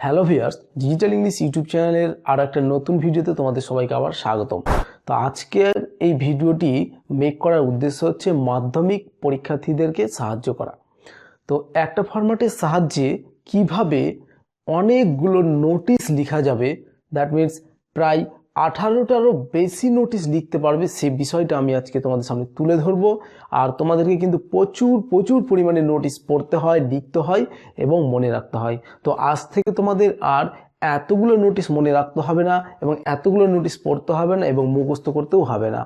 Hello viewers digital English YouTube চ্যানেলের আর একটা নতুন ভিডিওতে তোমাদের সবাইকে আবার স্বাগতম। তো আজকের এই ভিডিওটি মেক করার উদ্দেশ্য হচ্ছে মাধ্যমিক পরীক্ষার্থীদেরকে সাহায্য করা। তো একটা ফরম্যাটের সাহায্যে কীভাবে অনেকগুলো নোটিশ লেখা যাবে দ্যাট মিনস প্রায় আঠারোটারও বেশি নোটিশ লিখতে পারবে। সে বিষয়টা আমি আজকে তোমাদের সামনে তুলে ধরবো। আর তোমাদেরকে কিন্তু প্রচুর প্রচুর পরিমাণে নোটিশ পড়তে হয়, লিখতে হয় এবং মনে রাখতে হয়। তো আজ থেকে তোমাদের আর এতগুলো নোটিশ মনে রাখতে হবে না এবং এতগুলো নোটিশ পড়তে হবে না এবং মুখস্থ করতেও হবে না।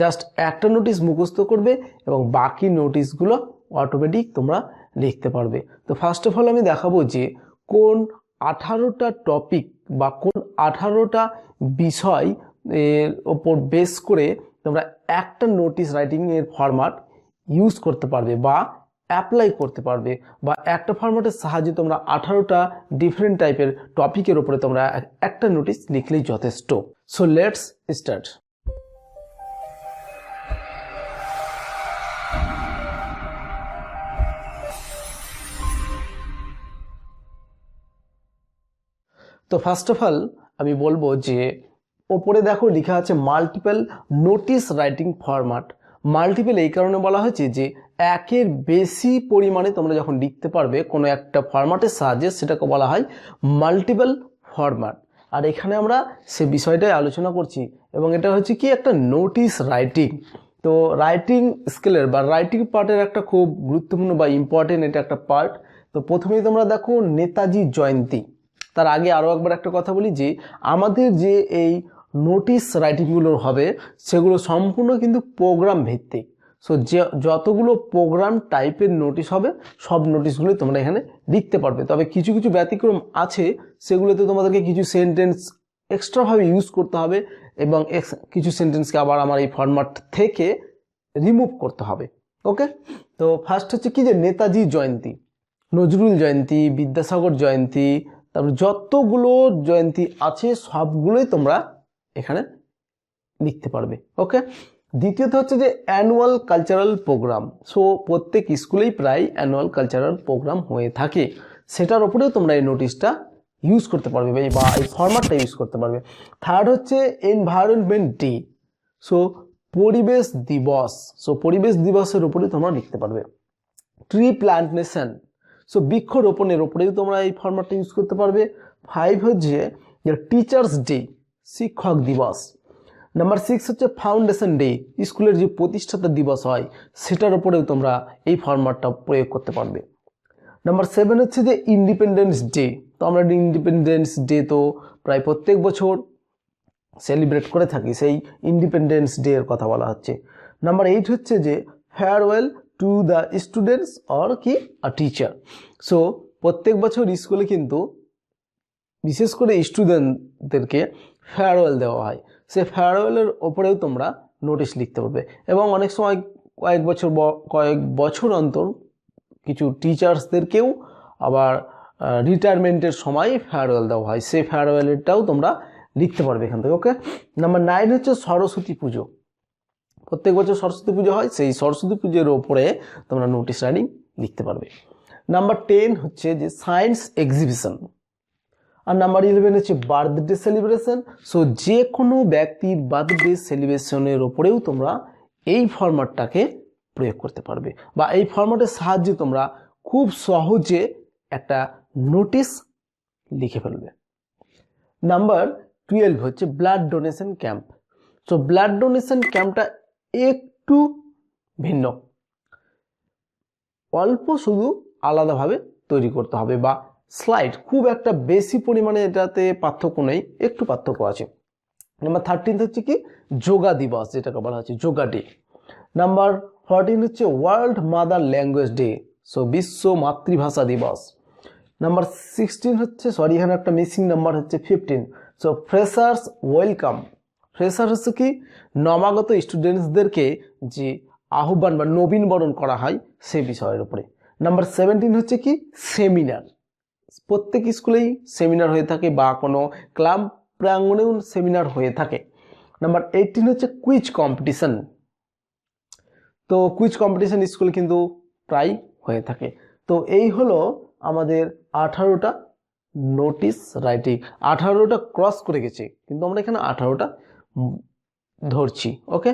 জাস্ট একটা নোটিশ মুখস্থ করবে এবং বাকি নোটিশগুলো অটোমেটিক তোমরা লিখতে পারবে। তো ফার্স্ট অফ অল আমি দেখাবো যে কোন আঠারোটা টপিক বা কোন আঠারোটা বিষয় এর ওপর বেস করে তোমরা একটা নোটিশ রাইটিংয়ের ফরম্যাট ইউজ করতে পারবে বা অ্যাপ্লাই করতে পারবে বা একটা ফরম্যাটের সাহায্যে তোমরা আঠারোটা ডিফারেন্ট টাইপের টপিকের ওপরে তোমরা একটা নোটিশ লিখলেই যথেষ্ট। সো লেটস স্টার্ট তো ফার্স্ট অফ অল আমি বলব যে ওপরে দেখো লেখা আছে multiple notice writing format multiple এই কারণে বলা হয়েছে যে একের বেশি পরিমাণে তোমরা যখন লিখতে পারবে কোনো একটা ফরম্যাটের সাহায্যে সেটাকে বলা হয় মাল্টিপল ফরম্যাট আর এখানে আমরা সে বিষয়টাই আলোচনা করছি এবং এটা হচ্ছে কি একটা নোটিশ রাইটিং তো রাইটিং স্কেলের বা রাইটিং পার্টের একটা খুব গুরুত্বপূর্ণ বা ইম্পর্টেন্ট এটা একটা পার্ট তো প্রথমেই তোমরা দেখো নেতাজি জয়ন্তী। তার আগে আরও একবার একটা কথা বলি যে, আমাদের যে এই নোটিশ রাইটিংগুলো হবে, সেগুলো সম্পূর্ণ কিন্তু প্রোগ্রাম ভিত্তিক। সো যে, যতগুলো প্রোগ্রাম টাইপের নোটিশ হবে, সব নোটিশগুলোই তোমরা এখানে লিখতে পারবে। তবে কিছু কিছু ব্যতিক্রম আছে, সেগুলোতে তোমাদেরকে কিছু সেন্টেন্স এক্সট্রাভাবে ইউজ করতে হবে এবং কিছু সেন্টেন্সকে আবার আমার এই ফরম্যাট থেকে রিমুভ করতে হবে। ওকে তো ফার্স্ট হচ্ছে কি যে, নেতাজি জয়ন্তী, নজরুল জয়ন্তী, বিদ্যাসাগর জয়ন্তী তারপরে যতগুলো জয়ন্তী আছে, সবগুলোই তোমরা এখানে লিখতে পারবে ওকে দ্বিতীয়ত হচ্ছে যে অ্যানুয়াল কালচারাল প্রোগ্রাম সো প্রত্যেক স্কুলেই প্রায় অ্যানুয়াল কালচারাল প্রোগ্রাম হয়ে থাকে। সেটার ওপরেও তোমরা এই নোটিশটা ইউজ করতে পারবে বা এই ফরম্যাটটা ইউজ করতে পারবে। থার্ড হচ্ছে এনভায়রনমেন্ট ডে সো পরিবেশ দিবস। সো পরিবেশ দিবসের উপরে তোমরা লিখতে পারবে। ট্রি প্লান্টেশন সো বৃক্ষরোপণের ওপরেও তোমরা এই ফরম্যাটটা ইউজ করতে পারবে ফাইভ হচ্ছে টিচার্স ডে শিক্ষক দিবস। নাম্বার সিক্স হচ্ছে ফাউন্ডেশন ডে স্কুলের যে প্রতিষ্ঠাতা দিবস হয়, সেটার উপরেও তোমরা এই ফরম্যাটটা প্রয়োগ করতে পারবে। নাম্বার সেভেন হচ্ছে যে ইন্ডিপেন্ডেন্স ডে তো আমরা ইন্ডিপেন্ডেন্স ডে তো প্রায় প্রত্যেক বছর সেলিব্রেট করে থাকি, সেই ইন্ডিপেন্ডেন্স ডে এর কথা বলা হচ্ছে। নাম্বার এইট হচ্ছে যে farewell to the students or কি আ টিচার সো প্রত্যেক বছর স্কুলে কিন্তু বিশেষ করে স্টুডেন্টদেরকে ফেয়ারওয়েল দেওয়া হয়। সে ফেয়ারওয়েলের ওপরেও তোমরা নোটিশ লিখতে পারবে। এবং অনেক সময় কয়েক বছর কয়েক বছর অন্তর কিছু টিচার্সদেরকেও আবার রিটায়ারমেন্টের সময় ফেয়ারওয়েল দেওয়া হয়। সেই ফেয়ারওয়েলেরটাও তোমরা লিখতে পারবে এখান থেকে ওকে নাম্বার নাইন হচ্ছে সরস্বতী পুজো। প্রত্যেক বছর সরস্বতী পুজো হয়, সেই সরস্বতী পুজোর ওপরে তোমরা নোটিশ রাইটিং লিখতে পারবে। নাম্বার টেন হচ্ছে যে সায়েন্স এক্সিবিশন আর নাম্বার ইলেভেন হচ্ছে বার্থডে সেলিব্রেশন সো যে কোনো ব্যক্তির বার্থডে সেলিব্রেশনের ওপরেও তোমরা এই ফরম্যাটটাকে প্রয়োগ করতে পারবে। বা এই ফরম্যাটের সাহায্যে তোমরা খুব সহজে একটা নোটিশ লিখে ফেলবে। নাম্বার টুয়েলভ হচ্ছে blood donation camp so blood donation ক্যাম্পটা একটু ভিন্ন। অল্প শুধু আলাদাভাবে তৈরি করতে হবে বা স্লাইড খুব একটা বেশি পরিমাণে এটাতে পার্থক্য নেই, একটু পার্থক্য আছে। নাম্বার থার্টিন হচ্ছে কি? যোগা দিবস, যেটাকে বলা হচ্ছে যোগা ডে নাম্বার ফোরটিন হচ্ছে world mother language day so বিশ্ব মাতৃভাষা দিবস। নাম্বার সিক্সটিন হচ্ছে সরি এখানে একটা মিসিং নাম্বার হচ্ছে fifteen so freshers welcome fresher হচ্ছে কি, নবাগত স্টুডেন্টসদেরকে যে আহ্বান বা নবীনবরণ করা হয় সে বিষয়ের উপরে। নাম্বার সেভেন্টিন হচ্ছে কি সেমিনার প্রত্যেক স্কুলেই সেমিনার হয়ে থাকে বা কোনো ক্লাব প্রাঙ্গণেও সেমিনার হয়ে থাকে। নাম্বার এইটিন হচ্ছে কুইজ কম্পিটিশান তো কুইজ কম্পিটিশান স্কুল কিন্তু প্রায় হয়ে থাকে। তো এই হলো আমাদের আঠারোটা নোটিস রাইটিং আঠারোটা ক্রস করে গেছে, কিন্তু আমরা এখানে আঠারোটা ধরছি ওকে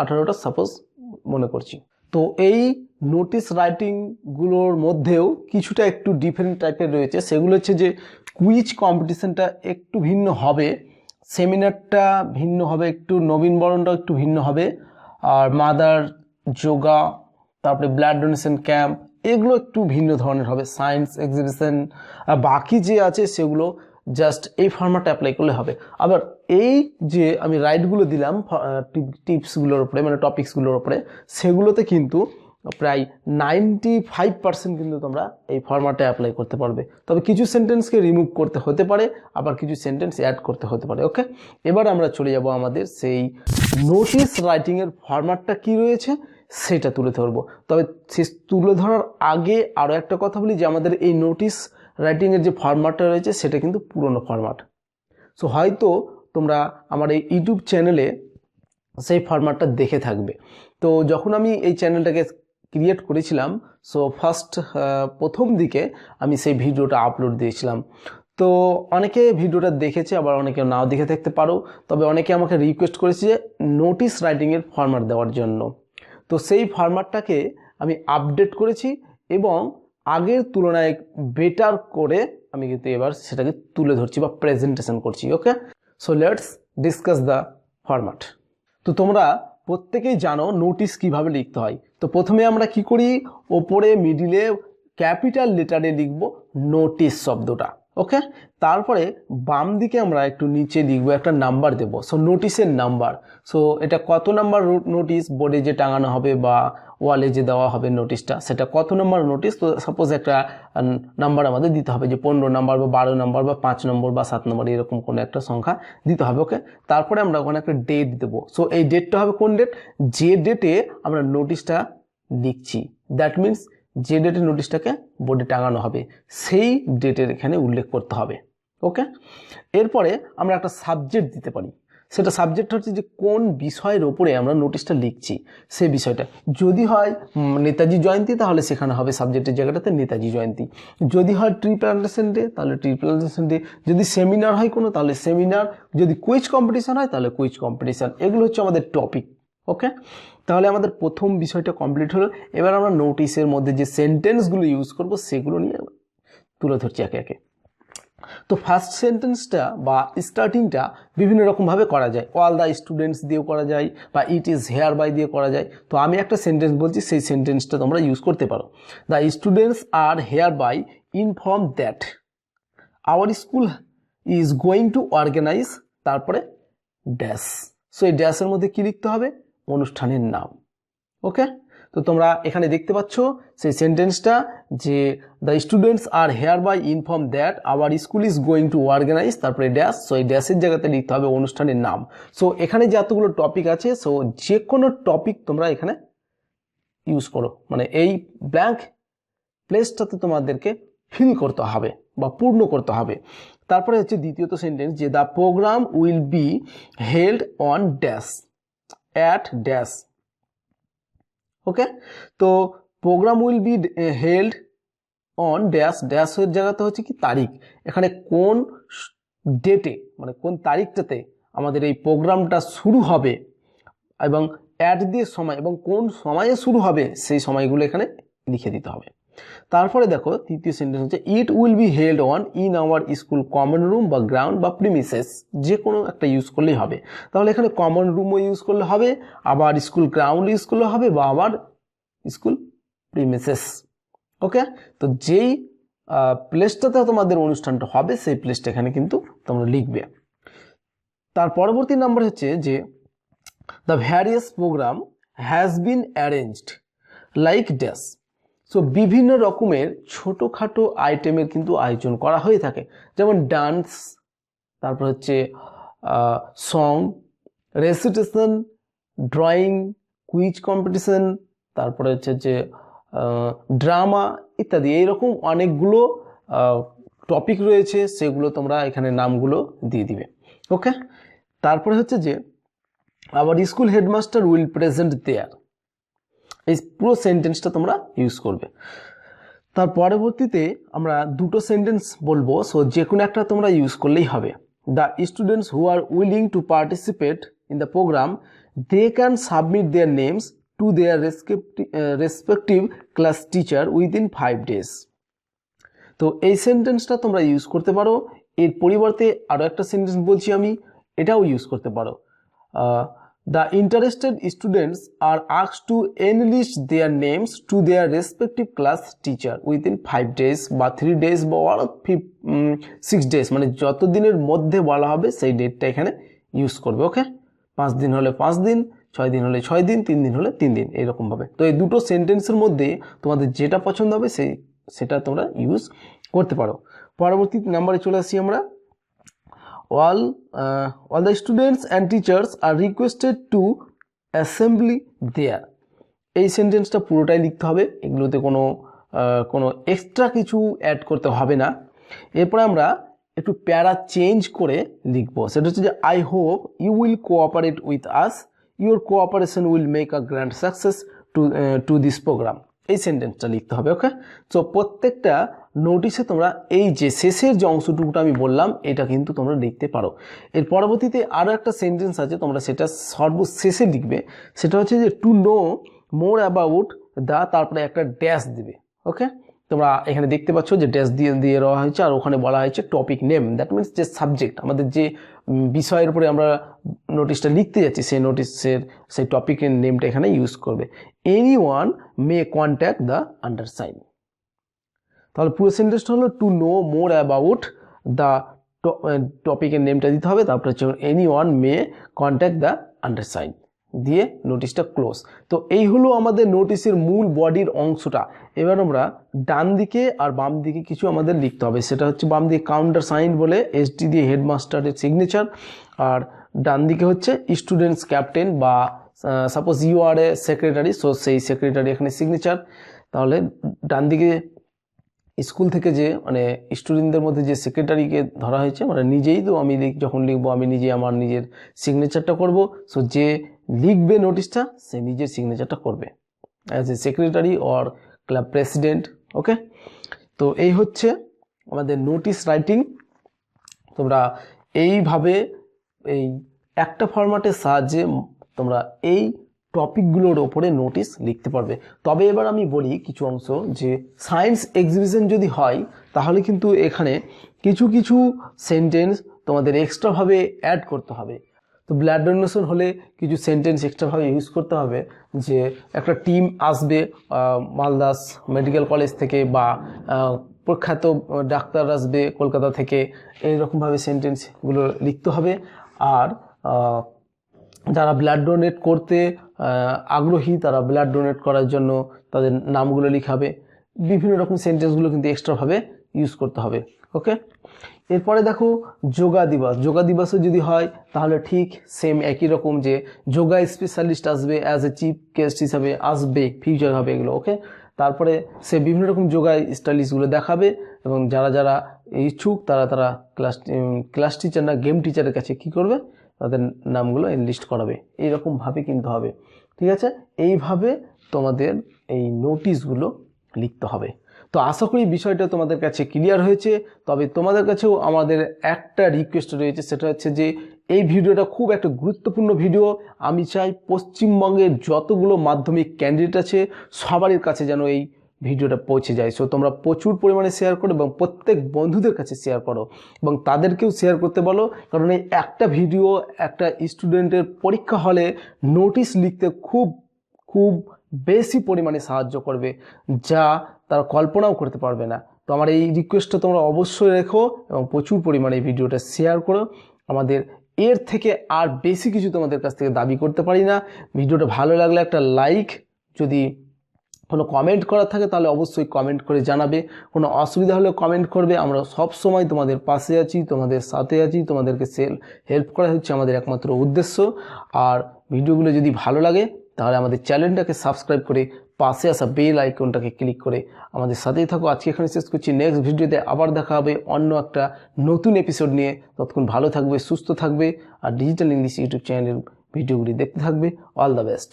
আঠারোটা সাপোজ মনে করছি। তো এই নোটিস রাইটিংগুলোর মধ্যেও কিছুটা একটু ডিফারেন্ট টাইপের রয়েছে। সেগুলো হচ্ছে যে কুইজ কম্পিটিশনটা একটু ভিন্ন হবে সেমিনারটা ভিন্ন হবে, একটু নবীনবরণটা একটু ভিন্ন হবে, আর মাদার যোগা তারপরে ব্লাড ডোনেশন ক্যাম্প এগুলো একটু ভিন্ন ধরনের হবে সায়েন্স এক্সিবিশন বাকি যে আছে সেগুলো জাস্ট এই ফর্মাটে অ্যাপ্লাই করলে হবে। আবার এই যে আমি রাইডগুলো দিলাম টিপসগুলোর উপরে মানে টপিকসগুলোর উপরে, সেগুলোতে কিন্তু প্রায় নাইনটি ফাইভ পার্সেন্ট কিন্তু তোমরা এই ফর্মাটে অ্যাপ্লাই করতে পারবে। তবে কিছু সেন্টেন্সকে রিমুভ করতে হতে পারে, আবার কিছু সেন্টেন্স অ্যাড করতে হতে পারে ওকে এবার আমরা চলে যাব আমাদের সেই নোটিস রাইটিংয়ের ফরম্যাটটা কি রয়েছে, সেটা তুলে ধরবো। তবে সে তুলে ধরার আগে আরও একটা কথা বলি, যে আমাদের এই নোটিস রাইটিংয়ের যে ফরম্যাটটা রয়েছে, সেটা কিন্তু পুরনো ফরম্যাট সো হয়তো তোমরা আমার এই ইউটিউব চ্যানেলে সেই ফরম্যাটটা দেখে থাকবে। তো যখন আমি এই চ্যানেলটাকে ক্রিয়েট করেছিলাম সো ফার্স্ট প্রথম দিকে আমি সেই ভিডিওটা আপলোড দিয়েছিলাম। তো অনেকে ভিডিওটা দেখেছে, আবার অনেকে নাও দেখে থাকতে পারো। তবে অনেকে আমাকে রিকোয়েস্ট করেছে যে নোটিস রাইটিংয়ের ফরম্যাট দেওয়ার জন্য। তো সেই ফরম্যাটটাকে আমি আপডেট করেছি এবং আগের তুলনায় বেটার করে আমি কিন্তু এবার সেটাকে তুলে ধরছি বা প্রেজেন্টেশন করছি okay so let's discuss the format তো তোমরা প্রত্যেকেই জানো নোটিস কীভাবে লিখতে হয়। তো প্রথমে আমরা কি করি? ওপরে মিডিলে ক্যাপিটাল লেটারে লিখব নোটিস শব্দটা। ওকে তারপরে বাম দিকে আমরা একটু নিচে লিখব, একটা নাম্বার দেব। সো নোটিশের নাম্বার সো এটা কত নাম্বার নোটিশ বোর্ডে যে টাঙানো হবে বা ওয়ালে যে দেওয়া হবে নোটিশটা সেটা কত নম্বর নোটিশ তো সাপোজ একটা নাম্বার আমাদের দিতে হবে যে পনেরো নাম্বার বা বারো নাম্বার বা পাঁচ নম্বর বা সাত নম্বর এরকম কোনো একটা সংখ্যা দিতে হবে ওকে তারপরে আমরা ওখানে একটা ডেট দেবো। সো এই ডেটটা হবে কোন ডেট যে ডেটে আমরা নোটিশটা লিখছি। দ্যাট মিন্স যে ডেটে নোটিশটাকে বোর্ডে টাঙানো হবে, সেই ডেটের এখানে উল্লেখ করতে হবে ওকে এরপরে আমরা একটা সাবজেক্ট দিতে পারি। সেটা সাবজেক্ট হচ্ছে যে কোন বিষয়ের ওপরে আমরা নোটিশটা লিখছি সে বিষয়টা। যদি হয় নেতাজি জয়ন্তী, তাহলে সেখানে হবে সাবজেক্টের জায়গাটাতে নেতাজি জয়ন্তী। যদি হয় ট্রি প্লান্টেশন ডে তাহলে ট্রি প্লান্টেশন ডে যদি সেমিনার হয় কোনো, তাহলে সেমিনার যদি কুইজ কম্পিটিশন হয়, তাহলে কুইজ কম্পিটিশান এগুলো হচ্ছে আমাদের টপিক ওকে তাহলে আমাদের প্রথম বিষয়টা কমপ্লিট হলো। এবার আমরা নোটিশের মধ্যে যে সেন্টেন্সগুলো ইউজ করব, সেগুলো নিয়ে তুলে ধরছি একে একে। তো ফার্স্ট সেন্টেন্সটা বা স্টার্টিংটা বিভিন্ন রকমভাবে করা যায়। অল দ্য স্টুডেন্টস দিয়েও করা যায় বা ইট ইজ হেয়ার বাই দিয়ে করা যায়। তো আমি একটা সেন্টেন্স বলছি, সেই সেন্টেন্সটা তোমরা ইউজ করতে পারো। The students are hereby inform that our school is going to organise তারপরে ড্যাশ সো এই ড্যাশের মধ্যে কী লিখতে হবে? অনুষ্ঠানের নাম। ওকে তো তোমরা এখানে দেখতে পাচ্ছ সেই সেন্টেন্সটা যে the students are hereby inform that our school is going to organise তারপরে ড্যাশ সো এই ড্যাশের জায়গাতে লিখতে হবে অনুষ্ঠানের নাম। সো এখানে যে এতগুলো টপিক আছে সো যে কোনো টপিক তোমরা এখানে ইউজ করো। মানে এই ব্ল্যাঙ্ক প্লেসটাতে তোমাদেরকে ফিল করতে হবে বা পূর্ণ করতে হবে। তারপরে হচ্ছে দ্বিতীয়ত সেন্টেন্স যে the programme will be held on dash at dash okay তো programme will be held on dash ড্যাশের জায়গাতে হচ্ছে কি তারিখ। এখানে কোন ডেটে মানে কোন তারিখটাতে আমাদের এই প্রোগ্রামটা শুরু হবে এবং অ্যাড দিয়ে সময়, এবং কোন সময়ে শুরু হবে সেই সময়গুলো এখানে লিখে দিতে হবে। তারপরে দেখো, তৃতীয় সেন্টেন্স হচ্ছে it will be held on in our school common room বা গ্রাউন্ড বা প্রিমিসেস যে কোনো একটা ইউজ করলেই হবে। তাহলে এখানে কমন রুমও ইউজ করলে হবে, আবার স্কুল গ্রাউন্ড ইউজ করলে হবে বা আবার স্কুল প্রিমিসেস ওকে তো যেই প্লেসটাতে তোমাদের অনুষ্ঠানটা হবে, সেই প্লেসটা এখানে কিন্তু তোমরা লিখবে। তার পরবর্তী নাম্বার হচ্ছে যে the various programme has been arranged like dash so বিভিন্ন রকমের ছোটোখাটো আইটেমের কিন্তু আয়োজন করা হয়ে থাকে। যেমন ডান্স তারপর হচ্ছে song recitation drawing quiz competition তারপরে হচ্ছে যে ড্রামা ইত্যাদি। এইরকম অনেকগুলো টপিক রয়েছে, সেগুলো তোমরা এখানে নামগুলো দিয়ে দিবে। ওকে তারপরে হচ্ছে যে আবার school headmaster will present their এই পুরো সেন্টেন্সটা তোমরা ইউজ করবে। তার পরবর্তীতে আমরা দুটো সেন্টেন্স বলব সো যে কোনো একটা তোমরা ইউজ করলেই হবে। The students who are willing to participate in the programme they can submit their names to their respective class teacher within five days তো এই সেন্টেন্সটা তোমরা ইউজ করতে পারো। এর পরিবর্তে আরও একটা সেন্টেন্স বলছি আমি, এটাও ইউজ করতে পারো। The interested students are আক্স to enlist their names to their respective class teacher within five days বা থ্রি ডেজ বা ফিফ সিক্স ডেজ মানে যত দিনের মধ্যে বলা হবে সেই ডেটটা এখানে ইউজ করবে ওকে পাঁচ দিন হলে পাঁচ দিন, ছয় দিন হলে ছয় দিন, তিন দিন হলে তিন দিন এরকমভাবে তো এই দুটো সেন্টেন্সের মধ্যে তোমাদের যেটা পছন্দ হবে সেই, সেটা তোমরা ইউজ করতে পারো। পরবর্তী নাম্বারে চলে আসি আমরা। All all the students and teachers are requested to assembly there এই সেন্টেন্সটা পুরোটাই লিখতে হবে। এগুলোতে কোনো কোনো এক্সট্রা কিছু অ্যাড করতে হবে না। এরপরে আমরা একটু প্যারা চেঞ্জ করে লিখব। সেটা হচ্ছে যে I hope you will cooperate with us your cooperation will make a grand success to to this programme এই সেন্টেন্সটা লিখতে হবে ওকে সো প্রত্যেকটা নোটিশে তোমরা এই যে শেষের যে অংশটুকুটা আমি বললাম, এটা কিন্তু তোমরা লিখতে পারো। এর পরবর্তীতে আরও একটা সেন্টেন্স আছে, তোমরা সেটা সর্বশেষে লিখবে। সেটা হচ্ছে যে to know more about the তারপরে একটা ড্যাশ দিবে। ওকে তোমরা এখানে দেখতে পাচ্ছ যে ড্যাশ দিয়ে দিয়ে দেওয়া হয়েছে, আর ওখানে বলা হয়েছে টপিক নেম দ্যাট মিনস যে সাবজেক্ট আমাদের যে বিষয়ের উপরে আমরা নোটিশটা লিখতে যাচ্ছি, সেই নোটিসের সেই টপিকের নেমটা এখানে ইউজ করবে। Any one may contact the undersign তাহলে পুরো সেন্টেন্সটা হলো to know more about the টপিকের নেমটা দিতে হবে, তারপরে হচ্ছে any one may contact the undersign দিয়ে নোটিশটা ক্লোজ তো এই হলো আমাদের নোটিশের মূল বডির অংশটা। এবার আমরা ডান দিকে আর বাম দিকে কিছু আমাদের লিখতে হবে। সেটা হচ্ছে বাম দিকে কাউন্টার সাইন বলে এসডি দিয়ে হেডমাস্টারের সিগনেচার আর ডান দিকে হচ্ছে স্টুডেন্টস ক্যাপ্টেন বা suppose you are a secretary so সেই সেক্রেটারি এখানে সিগনেচার তাহলে ডান দিকে স্কুল থেকে যে মানে স্টুডেন্টদের মধ্যে যে সেক্রেটারিকে ধরা হয়েছে মানে নিজেই তো আমি যখন লিখব, আমি নিজে আমার নিজের সিগনেচারটা করব। সো যে লিখবে নোটিশটা সে নিজের সিগনেচারটা করবে as a secretary or club president okay তো এই হচ্ছে আমাদের নোটিশ রাইটিং তোমরা এইভাবে এই একটা ফরম্যাটের সাহায্যে তোমরা এই টপিকগুলোর ওপরে নোটিশ লিখতে পারবে। তবে এবার আমি বলি কিছু অংশ যে সায়েন্স এক্সিবিশন যদি হয়, তাহলে কিন্তু এখানে কিছু কিছু সেন্টেন্স তোমাদের এক্সট্রাভাবে অ্যাড করতে হবে। তো ব্লাড ডোনেশন হলে কিছু সেন্টেন্স এক্সট্রাভাবে ইউজ করতে হবে, যে একটা টিম আসবে মালদাস মেডিকেল কলেজ থেকে বা প্রখ্যাত ডাক্তার আসবে কলকাতা থেকে এইরকমভাবে সেন্টেন্সগুলো লিখতে হবে। আর যারা ব্লাড ডোনেট করতে আগ্রহী, তারা ব্লাড ডোনেট করার জন্য তাদের নামগুলো লিখাবে। বিভিন্ন রকম সেন্টেন্সগুলো কিন্তু এক্সট্রাভাবে ইউজ করতে হবে ওকে এরপরে দেখো, যোগা দিবস। যোগা দিবসও যদি হয়, তাহলে ঠিক সেম একই রকম যে যোগা স্পেশালিস্ট আসবে অ্যাজ এ চিফ গেস্ট হিসাবে আসবে ফিউচার হবে এগুলো ওকে তারপরে সে বিভিন্ন রকম যোগা স্টাইলিশগুলো দেখাবে এবং যারা যারা ইচ্ছুক, তারা তারা ক্লাস ক্লাস টিচার না গেম টিচারের কাছে কি করবে? তাদের নামগুলো এনলিস্ট করাবে। এইরকমভাবে কিন্তু হবে। ঠিক আছে? এইভাবে তোমাদের এই নোটিশগুলো লিখতে হবে। তো আশা করি বিষয়টা তোমাদের কাছে ক্লিয়ার হয়েছে। তবে তোমাদের কাছেও আমাদের একটা রিকোয়েস্ট রয়েছে, সেটা হচ্ছে যে এই ভিডিওটা খুব একটা গুরুত্বপূর্ণ ভিডিও আমি চাই পশ্চিমবঙ্গের যতগুলো মাধ্যমিক ক্যান্ডিডেট আছে, সবারই কাছে যেন এই ভিডিওটা পৌঁছে যায়। সো তোমরা প্রচুর পরিমাণে শেয়ার করো এবং প্রত্যেক বন্ধুদের কাছে শেয়ার করো এবং তাদেরকেও শেয়ার করতে বলো। কারণ এই একটা ভিডিও একটা স্টুডেন্টের পরীক্ষা হলে নোটিশ লিখতে খুব খুব বেশি পরিমাণে সাহায্য করবে, যা তারা কল্পনাও করতে পারবে না। তো আমার এই রিকোয়েস্টটা তোমরা অবশ্যই রেখো এবং প্রচুর পরিমাণে এই ভিডিওটা শেয়ার করো। আমাদের এর থেকে আর বেশি কিছু তোমাদের কাছ থেকে দাবি করতে পারি না। ভিডিওটা ভালো লাগলে একটা লাইক যদি কোনো কমেন্ট করার থাকে, তাহলে অবশ্যই কমেন্ট করে জানাবে। কোনো অসুবিধা হলে কমেন্ট করবে। আমরা সব সময় তোমাদের পাশে আছি, তোমাদের সাথে আছি, তোমাদেরকে সেল হেল্প করা হচ্ছে আমাদের একমাত্র উদ্দেশ্য। আর ভিডিওগুলো যদি ভালো লাগে, তাহলে আমাদের চ্যানেলটাকে সাবস্ক্রাইব করে পাশে আসা বেল আইকনটাকে ক্লিক করে আমাদের সাথেই থাকো। আজকে এখানে শেষ করছি। নেক্সট ভিডিওতে আবার দেখা হবে অন্য একটা নতুন এপিসোড নিয়ে। ততক্ষণ ভালো থাকবে, সুস্থ থাকবে, আর ডিজিটাল ইংলিশ ইউটিউব চ্যানেলের ভিডিওগুলি দেখতে থাকবে। All the best